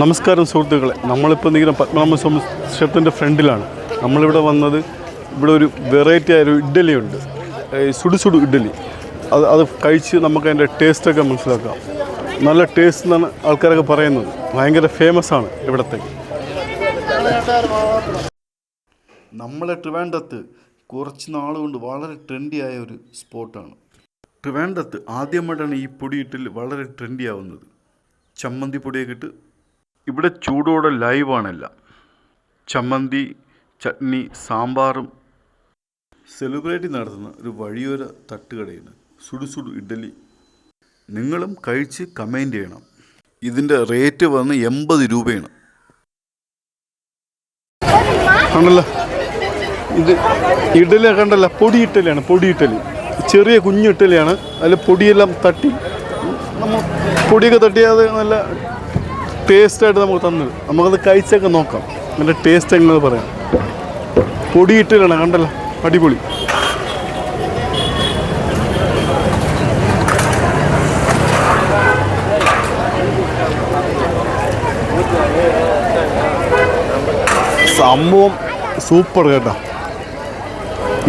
നമസ്കാരം സുഹൃത്തുക്കളെ. നമ്മളിപ്പോൾ നിൽക്കുന്ന പത്മനാഭ സ്വാമി ക്ഷേത്രത്തിന്റെ ഫ്രണ്ടിലാണ്. നമ്മളിവിടെ വന്നത് ഇവിടെ ഒരു വെറൈറ്റി ആയൊരു ഇഡ്ഡലി ഉണ്ട് സുടു സുടു ഇഡ്ഡലി. അത് അത് കഴിച്ച് നമുക്ക് അതിന്റെ ടേസ്റ്റൊക്കെ മനസ്സിലാക്കാം. നല്ല ടേസ്റ്റ് എന്നാണ് ആൾക്കാരൊക്കെ പറയുന്നത്. ഭയങ്കര ഫേമസ് ആണ് ഇവിടത്തെ. നമ്മളെ ട്രിവാൻഡത്ത് കുറച്ച് നാളുകൊണ്ട് വളരെ ട്രെൻഡി ആയ ഒരു സ്പോട്ടാണ് ട്രിവാൻഡത്ത് ആദ്യമായിട്ടാണ് ഈ പൊടിയിട്ടിൽ വളരെ ട്രെൻഡി ആവുന്നത്. ചമ്മന്തി പൊടിയൊക്കെ ഇട്ട് ഇവിടെ ചൂടോടെ ലൈവാണെല്ലാം ചമ്മന്തി ചട്നി സാമ്പാറും സെലിബ്രേറ്റ് നടത്തുന്ന ഒരു വഴിയോര തട്ടുകടയാണ്. സുടു സുടു ഇഡ്ഡലി നിങ്ങളും കഴിച്ച് കമന്റ് ചെയ്യണം. ഇതിന്റെ റേറ്റ് വന്ന് എൺപത് രൂപയാണ്. ആണല്ലോ ഇത് ഇഡലി കണ്ടല്ല പൊടി ഇഡലിയാണ് പൊടി ഇഡലി. ചെറിയ കുഞ്ഞു ഇഡലിയാണ് അതിൽ പൊടിയെല്ലാം തട്ടി. നമ്മൾ പൊടിയൊക്കെ തട്ടിയാതെ നല്ല ടേസ്റ്റായിട്ട് നമുക്ക് തന്നത്. നമുക്കത് കഴിച്ചൊക്കെ നോക്കാം. നല്ല ടേസ്റ്റ് എങ്ങനെ പറയാം. പൊടി ഇഡലിയാണ് കണ്ടല്ലോ? അടിപൊളി. സംഭവം സൂപ്പർ കേട്ടോ.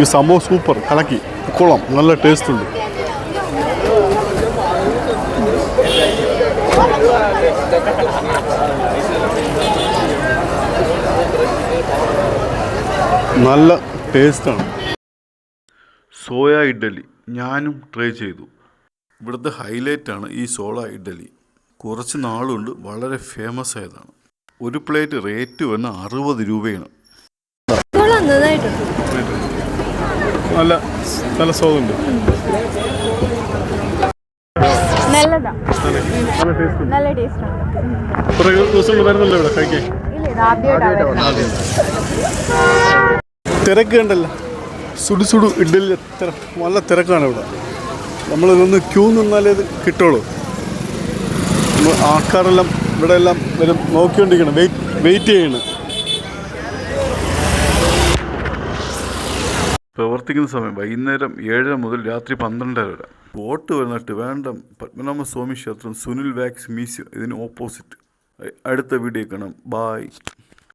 ഈ സംഭവം സൂപ്പർ. കലക്കി. കൊള്ളാം. നല്ല ടേസ്റ്റ് ഉണ്ട്. നല്ല ടേസ്റ്റാണ് സോയ ഇഡ്ഡലി ഞാനും ട്രൈ ചെയ്തു. ഇവിടുത്തെ ഹൈലൈറ്റ് ആണ് ഈ സോള ഇഡ്ഡലി. കുറച്ച് നാളുകൊണ്ട് വളരെ ഫേമസ് ആയതാണ്. ഒരു പ്ലേറ്റ് റേറ്റ് വന്ന അറുപത് രൂപയാണ്. നല്ല നല്ല സ്വാദുണ്ട്. നല്ലതാ. നല്ല ടേസ്റ്റ് ഉണ്ട്. നല്ല കുറേ ദിവസം വരുന്നല്ലോ ഇവിടെ കഴിക്കാൻ. ഇല്ല ഇത് ആദ്യമായിട്ടാണ് തിരക്ക് കണ്ടല്ല. സുടു സുടു ഇഡ്ഡലി എത്ര നല്ല തിരക്കാണ് ഇവിടെ. നമ്മൾ ഇതൊന്ന് ക്യൂ നിന്നാലേ ഇത് കിട്ടുള്ളൂ. ആൾക്കാരെല്ലാം ഇവിടെ എല്ലാം വരും നോക്കിക്കൊണ്ടിരിക്കണം. വെയിറ്റ് വെയിറ്റ് ചെയ്യണം. പ്രവർത്തിക്കുന്ന സമയം വൈകുന്നേരം ഏഴര മുതൽ രാത്രി പന്ത്രണ്ടര വരെ. ബോട്ട് വന്നിട്ട് വേണ്ട പത്മനാഭ സ്വാമി ക്ഷേത്രം സുനിൽ വാക്സ് മ്യൂസിയം ഇതിന് ഓപ്പോസിറ്റ്. അടുത്ത വീഡിയോ കാണാം. ബായ്